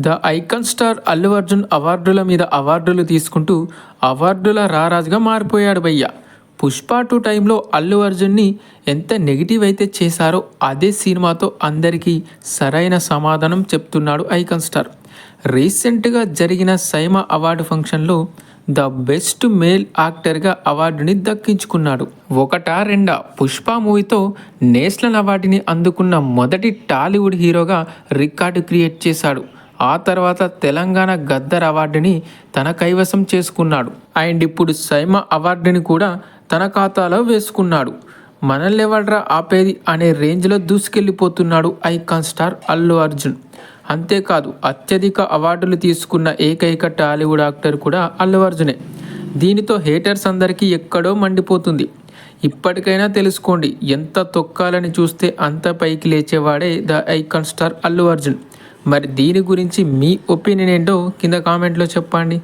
The icon star Allu Arjun అవార్డుల మీద అవార్డులు తీసుకుంటూ అవార్డుల రారాజుగా మారిపోయాడు భయ్య. పుష్ప టూ టైంలో అల్లు అర్జున్ని ఎంత నెగిటివ్ అయితే చేశారో అదే సినిమాతో అందరికీ సరైన సమాధానం చెప్తున్నాడు ఐకాన్ స్టార్. రీసెంట్గా జరిగిన సైమా అవార్డు ఫంక్షన్లో ద బెస్ట్ మేల్ యాక్టర్గా అవార్డుని దక్కించుకున్నాడు. ఒకటా రెండా పుష్ప మూవీతో నేషనల్ అవార్డుని అందుకున్న మొదటి టాలీవుడ్ హీరోగా రికార్డు క్రియేట్ చేశాడు. ఆ తర్వాత తెలంగాణ గద్దర్ అవార్డుని తన కైవసం చేసుకున్నాడు. అండ్ ఇప్పుడు సైమ అవార్డుని కూడా తన ఖాతాలో వేసుకున్నాడు. మనల్ని ఎవడ్రా ఆపేది అనే రేంజ్లో దూసుకెళ్ళిపోతున్నాడు ఐకాన్ స్టార్ అల్లు అర్జున్. అంతేకాదు అత్యధిక అవార్డులు తీసుకున్న ఏకైక టాలీవుడ్ యాక్టర్ కూడా అల్లు అర్జునే. దీనితో హేటర్స్ అందరికీ ఎక్కడో మండిపోతుంది. ఇప్పటికైనా తెలుసుకోండి ఎంత తొక్కాలని చూస్తే అంత పైకి లేచేవాడే the icon star Allu Arjun. మరి దీని గురించి మీ ఒపీనియన్ ఏంటో కింద కామెంట్లో చెప్పండి.